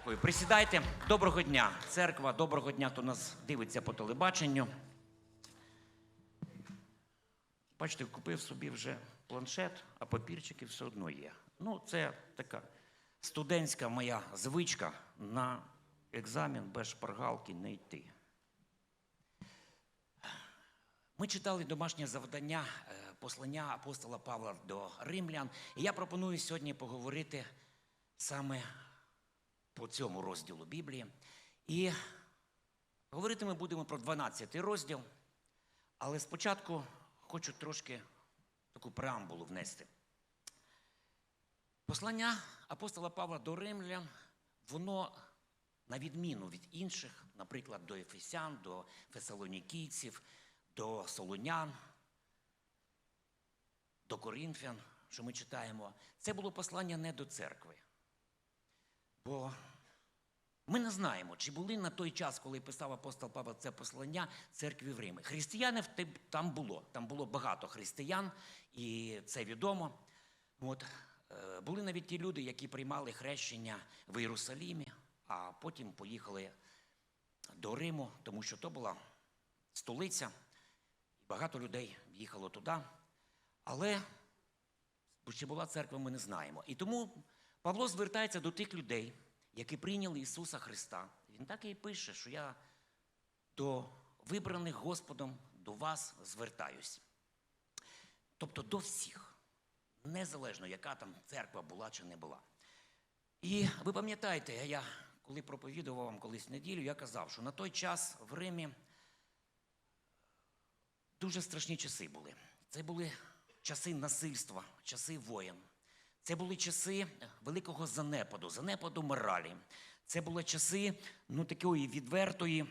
Дякую. Присідайте. Доброго дня, церква. Доброго дня, хто нас дивиться по телебаченню. Бачите, купив собі вже планшет, а папірчики все одно є. Ну, це така студентська моя звичка на екзамен без шпаргалки не йти. Ми читали домашнє завдання е, послання апостола Павла до римлян. І я пропоную сьогодні поговорити саме по цьому розділу Біблії. І говорити ми будемо про 12 розділ, але спочатку хочу трошки таку преамбулу внести. Послання апостола Павла до римлян, воно на відміну від інших, наприклад, до Ефесян, до Фесалонікійців, до Солонян, до Корінфян, що ми читаємо, це було послання не до церкви. Бо ми не знаємо, чи були на той час, коли писав апостол Павло це послання церкві в Римі. Християни там було. Там було багато християн, і це відомо. От, е, були навіть ті люди, які приймали хрещення в Єрусалімі, а потім поїхали до Риму, тому що то була столиця, і багато людей їхало туди. Але чи була церква, ми не знаємо. І тому Павло звертається до тих людей, які прийняли Ісуса Христа. Він так і пише, що я до вибраних Господом до вас звертаюсь. Тобто до всіх, незалежно, яка там церква була чи не була. І ви пам'ятаєте, я коли проповідував вам колись неділю, я казав, що на той час в Римі дуже страшні часи були. Це були часи насильства, часи воєн. Це були часи великого занепаду, занепаду моралі. Це були часи ну, такої відвертої,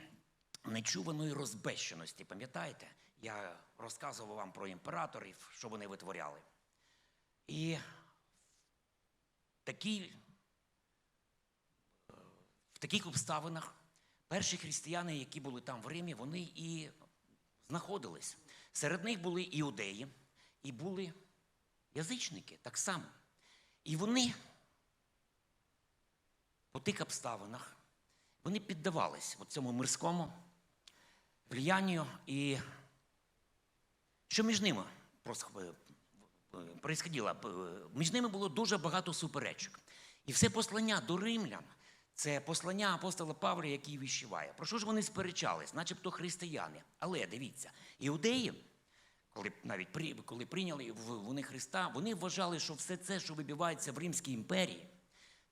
нечуваної розбещеності. Пам'ятаєте? Я розказував вам про імператорів, що вони витворяли. І в в таких обставинах перші християни, які були там в Римі, вони і знаходились. Серед них були іудеї, і були язичники так само. І вони по тих обставинах вони піддавались цьому мирському влиянню. І що між ними происходило? Між ними було дуже багато суперечок. І все послання до римлян це послання апостола Павла, який віщуває. Про що ж вони сперечались, начебто християни. Але дивіться, іудеї коли навіть коли прийняли вони Христа, вони вважали, що все це, що вибивається в Римській імперії,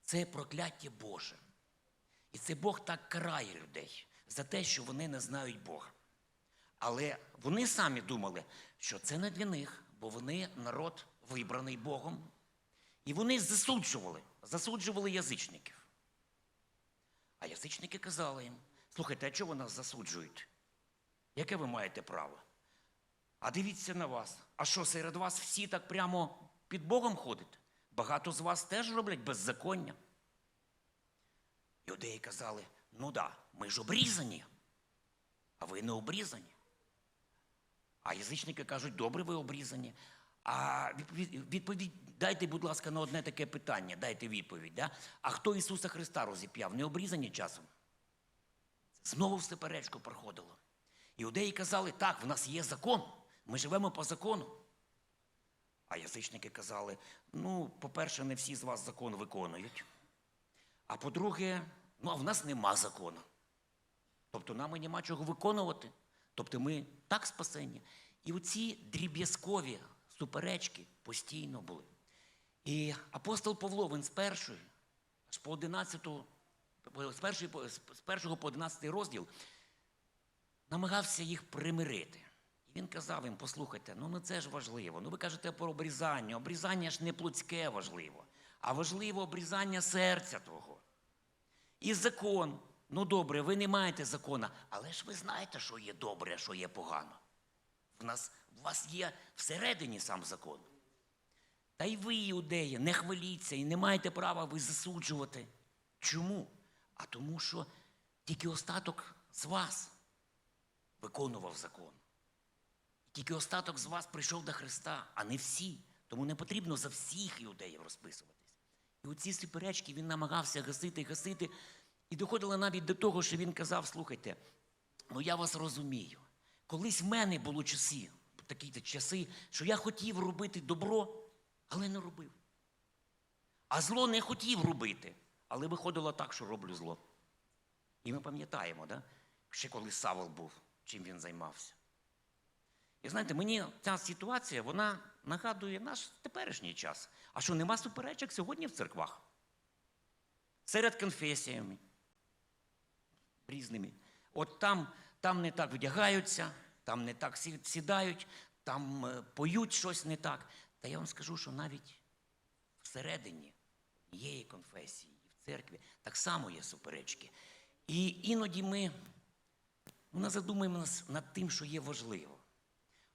це прокляття Боже. І це Бог так карає людей за те, що вони не знають Бога. Але вони самі думали, що це не для них, бо вони народ вибраний Богом. І вони засуджували, засуджували язичників. А язичники казали їм: слухайте, а чого нас засуджують? Яке ви маєте право? А дивіться на вас. А що серед вас всі так прямо під Богом ходять? Багато з вас теж роблять беззаконня. Юдеї казали, ну да, ми ж обрізані, а ви не обрізані. А язичники кажуть, добре, ви обрізані. А відповідь, дайте, будь ласка, на одне таке питання, дайте відповідь. Да? А хто Ісуса Христа розіп'яв? Не обрізані часом? Знову все перечку проходило. Іудеї казали, так, в нас є закон. Ми живемо по закону. А язичники казали: ну, по-перше, не всі з вас закон виконують. А по-друге, ну а в нас нема закону. Тобто нам і нема чого виконувати. Тобто ми так спасені. І оці дріб'язкові суперечки постійно були. І апостол Павло, він з першої, аж по 11, з, першої, з першого по 11 розділ намагався їх примирити. І він казав їм, послухайте, ну, ну це ж важливо. Ну ви кажете про обрізання. Обрізання ж не плотське важливо, а важливо обрізання серця твого. І закон. Ну добре, ви не маєте закона, але ж ви знаєте, що є добре, а що є погано. В нас, У вас є всередині сам закон. Та й ви, іудеї, не хваліться і не маєте права ви засуджувати. Чому? А тому, що тільки остаток з вас виконував закон. Тільки остаток з вас прийшов до Христа, а не всі. Тому не потрібно за всіх іудеїв розписуватись. І оці суперечки він намагався гасити, гасити. І доходило навіть до того, що він казав: слухайте, ну я вас розумію. Колись в мене було часи, такі часи, що я хотів робити добро, але не робив. А зло не хотів робити, але виходило так, що роблю зло. І ми пам'ятаємо, да? ще коли Савол був, чим він займався. І знаєте, мені ця ситуація вона нагадує наш теперішній час. А що нема суперечок сьогодні в церквах? Серед конфесіями різними. От там, там не так вдягаються, там не так сідають, там е, поють щось не так. Та я вам скажу, що навіть всередині однієї конфесії і в церкві так само є суперечки. І іноді ми ну, не задумуємося над тим, що є важливо.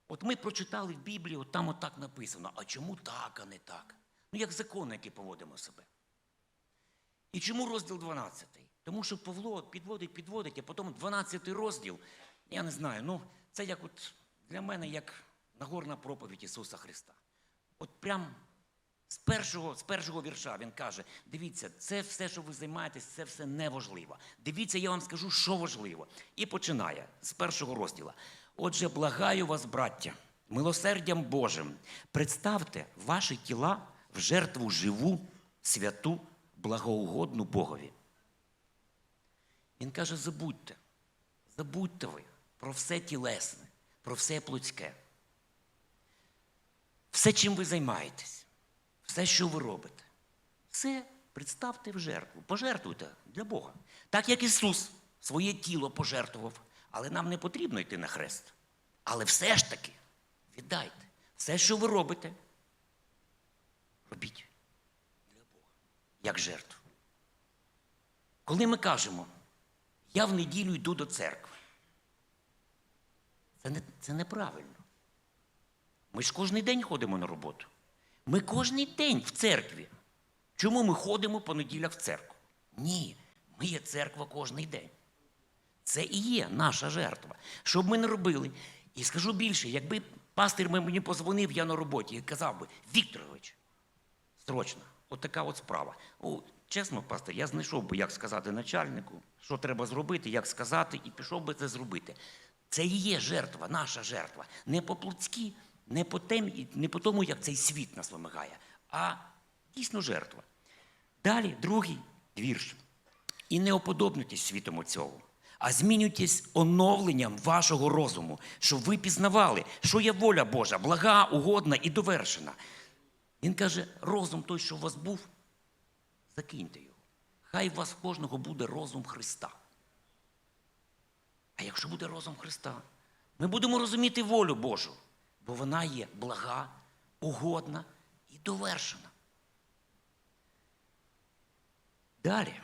От ми прочитали в Біблії, от там отак написано, а чому так, а не так? Ну, як закон, який поводимо себе. І чому розділ 12? Тому що Павло підводить, підводить, а потім 12 розділ, я не знаю, ну це як от для мене як Нагорна проповідь Ісуса Христа. От прям з першого, з першого вірша він каже: дивіться, це все, що ви займаєтесь, це все неважливо. Дивіться, я вам скажу, що важливо. І починає з першого розділа. Отже, благаю вас, браття, милосердям Божим, представте ваші тіла в жертву живу, святу, благоугодну Богові. Він каже: забудьте, забудьте ви про все тілесне, про все плотське. Все, чим ви займаєтесь, все, що ви робите, все представте в жертву, пожертвуйте для Бога. Так як Ісус своє тіло пожертвував, але нам не потрібно йти на хрест. Але все ж таки віддайте. Все, що ви робите, робіть для Бога, як жертву. Коли ми кажемо, я в неділю йду до церкви, це, не, це неправильно. Ми ж кожен день ходимо на роботу. Ми кожен день в церкві. Чому ми ходимо по неділях в церкву? Ні, ми є церква кожен день. Це і є наша жертва. Що б ми не робили. І скажу більше, якби пастир мені позвонив, я на роботі і казав би, Вікторович, срочно, от така от справа. О, чесно, пастир, я знайшов би, як сказати начальнику, що треба зробити, як сказати, і пішов би це зробити. Це і є жертва, наша жертва. Не по-плотськи, не по темі, не по тому, як цей світ нас вимагає, а дійсно жертва. Далі, другий вірш. І не оподобнуйтесь світом цього, а змінюйтесь оновленням вашого розуму, щоб ви пізнавали, що є воля Божа, блага, угодна і довершена. Він каже: розум той, що у вас був, закиньте його. Хай у вас в кожного буде розум Христа. А якщо буде розум Христа, ми будемо розуміти волю Божу, бо вона є блага, угодна і довершена. Далі.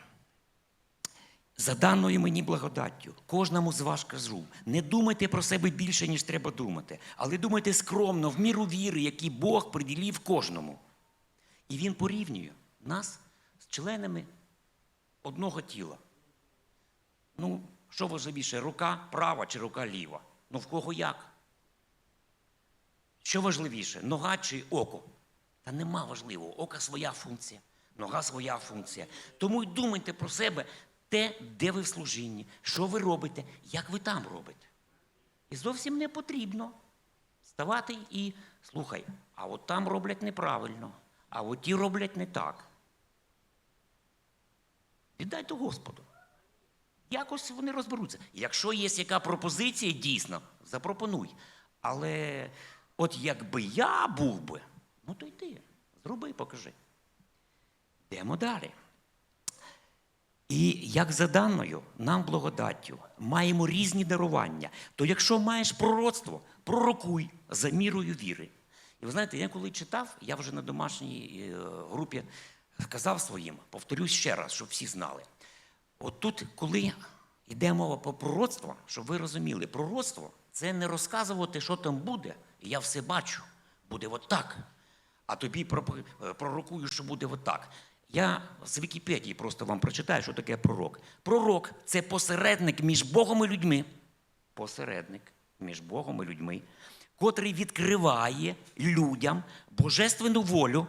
За даною мені благодаттю, кожному з вас кажу, не думайте про себе більше, ніж треба думати, але думайте скромно, в міру віри, які Бог приділив кожному. І Він порівнює нас з членами одного тіла. Ну, що важливіше, рука права чи рука ліва? Ну в кого як? Що важливіше, нога чи око? Та нема важливого. Ока своя функція, нога своя функція. Тому й думайте про себе те, де ви в служінні, що ви робите, як ви там робите. І зовсім не потрібно ставати і слухай, а от там роблять неправильно, а от ті роблять не так. Віддайте Господу. Якось вони розберуться. Якщо є яка пропозиція, дійсно, запропонуй. Але от якби я був би, ну то йди, зроби, покажи. Йдемо далі. І як за даною нам благодаттю маємо різні дарування, то якщо маєш пророцтво, пророкуй за мірою віри. І ви знаєте, я коли читав, я вже на домашній е, групі сказав своїм, повторюсь ще раз, щоб всі знали. От тут, коли йде мова про пророцтво, щоб ви розуміли, пророцтво це не розказувати, що там буде, і я все бачу, буде отак. А тобі е, пророкую, що буде отак. Я з Вікіпедії просто вам прочитаю, що таке пророк. Пророк це посередник між Богом і людьми. Посередник між Богом і людьми, котрий відкриває людям божественну волю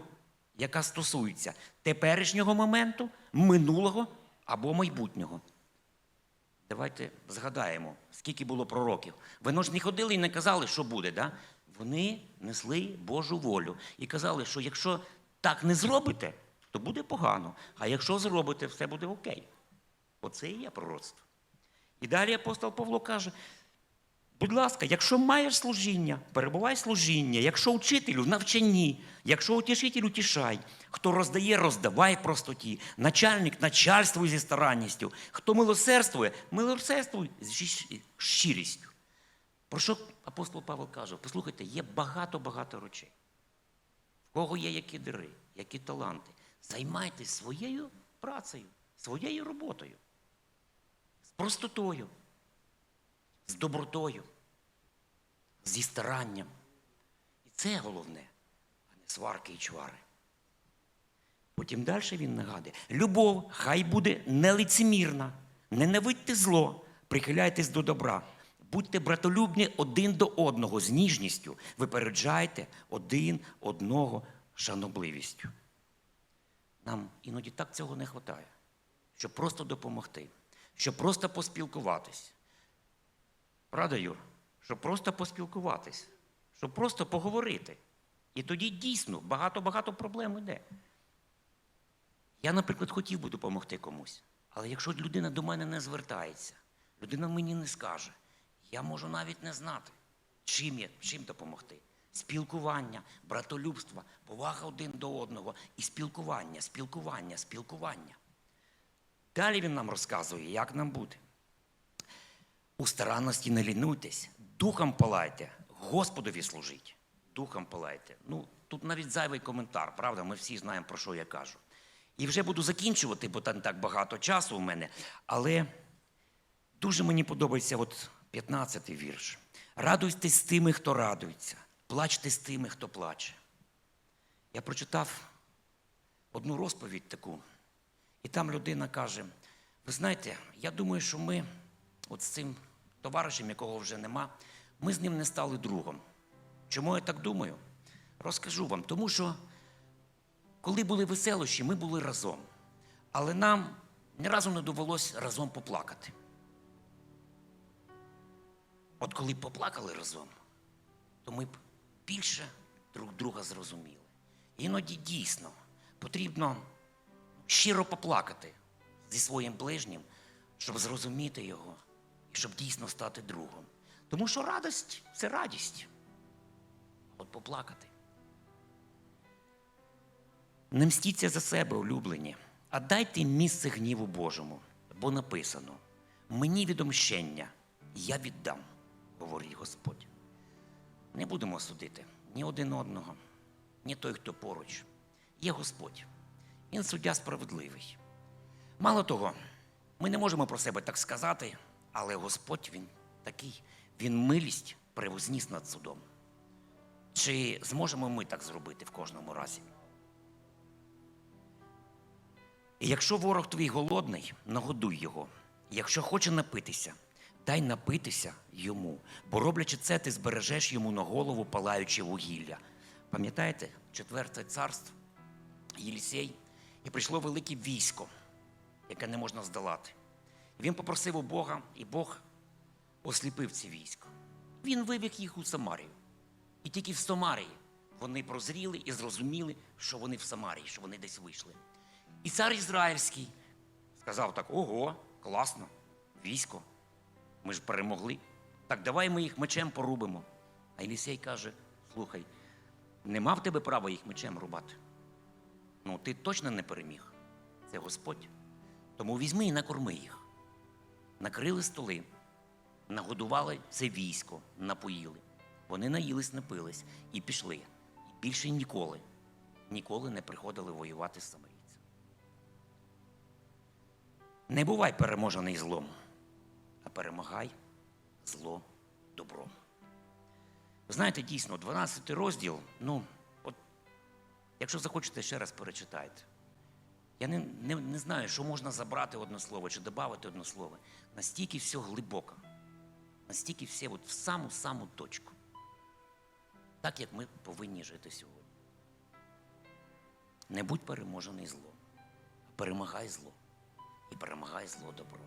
яка стосується теперішнього моменту, минулого або майбутнього. Давайте згадаємо, скільки було пророків. Вони ж не ходили і не казали, що буде. Да? Вони несли Божу волю і казали, що якщо так не зробите, то буде погано. А якщо зробите, все буде окей. Оце і є пророцтво. І далі апостол Павло каже: будь ласка, якщо маєш служіння, перебувай служіння, якщо учителю, навчанні, якщо утішитель, утішай, хто роздає, роздавай простоті, начальник начальствуй зі старанністю, хто милосердствує, милосердствуй з щирістю. Про що апостол Павло каже? Послухайте, є багато-багато речей. В кого є які дари, які таланти. Займайтесь своєю працею, своєю роботою, з простотою, з добротою, зі старанням. І це головне, а не сварки і чвари. Потім далі він нагадує: любов хай буде нелицемірна, ненавидьте зло, прихиляйтесь до добра, будьте братолюбні один до одного з ніжністю, випереджайте один одного шанобливістю. Нам іноді так цього не вистачає, щоб просто допомогти, щоб просто поспілкуватись. Правда, Юр? Щоб просто поспілкуватись, щоб просто поговорити. І тоді дійсно багато-багато проблем йде. Я, наприклад, хотів би допомогти комусь, але якщо людина до мене не звертається, людина мені не скаже, я можу навіть не знати, чим, я, чим допомогти. Спілкування, братолюбство, повага один до одного і спілкування, спілкування, спілкування. Далі він нам розказує, як нам бути. У старанності не лінуйтесь, духом палайте, Господові служіть. Духом палайте. Ну, тут навіть зайвий коментар, правда? Ми всі знаємо, про що я кажу. І вже буду закінчувати, бо там так багато часу у мене. Але дуже мені подобається от 15-й вірш. Радуйтесь з тими, хто радується, плачте з тими, хто плаче. Я прочитав одну розповідь таку, і там людина каже: ви знаєте, я думаю, що ми от з цим товаришем, якого вже нема, ми з ним не стали другом. Чому я так думаю? Розкажу вам, тому що коли були веселощі, ми були разом. Але нам ні разу не довелось разом поплакати. От коли поплакали разом, то ми б більше друг друга зрозуміли. Іноді дійсно потрібно щиро поплакати зі своїм ближнім, щоб зрозуміти його і щоб дійсно стати другом. Тому що радість це радість. От поплакати. Не мстіться за себе, улюблені, а дайте місце гніву Божому, бо написано: мені відомщення, я віддам, говорить Господь. Не будемо судити ні один одного, ні той, хто поруч. Є Господь. Він суддя справедливий. Мало того, ми не можемо про себе так сказати, але Господь він такий, він милість превозніс над судом. Чи зможемо ми так зробити в кожному разі? І якщо ворог твій голодний, нагодуй його. Якщо хоче напитися, дай напитися йому, бо роблячи це, ти збережеш йому на голову палаюче вугілля. Пам'ятаєте, четверте царство, Єлісей, і прийшло велике військо, яке не можна здолати. І він попросив у Бога, і Бог осліпив це військо. Він вивів їх у Самарію. І тільки в Самарії вони прозріли і зрозуміли, що вони в Самарії, що вони десь вийшли. І цар Ізраїльський сказав так: ого, класно, військо. Ми ж перемогли. Так давай ми їх мечем порубимо. А Єлісей каже: слухай, нема в тебе права їх мечем рубати. Ну, ти точно не переміг. Це Господь. Тому візьми і накорми їх. Накрили столи, нагодували це військо, напоїли. Вони наїлись, напились і пішли. І більше ніколи, ніколи не приходили воювати з самарійцями. Не бувай переможений злом, перемагай зло добром. Ви знаєте, дійсно, 12 розділ, ну, от, якщо захочете, ще раз перечитайте. Я не, не, не знаю, що можна забрати одне слово чи додати одне слово. Настільки все глибоко, настільки все от в саму-саму точку. Так, як ми повинні жити сьогодні. Не будь переможений злом. Перемагай зло. І перемагай зло добро.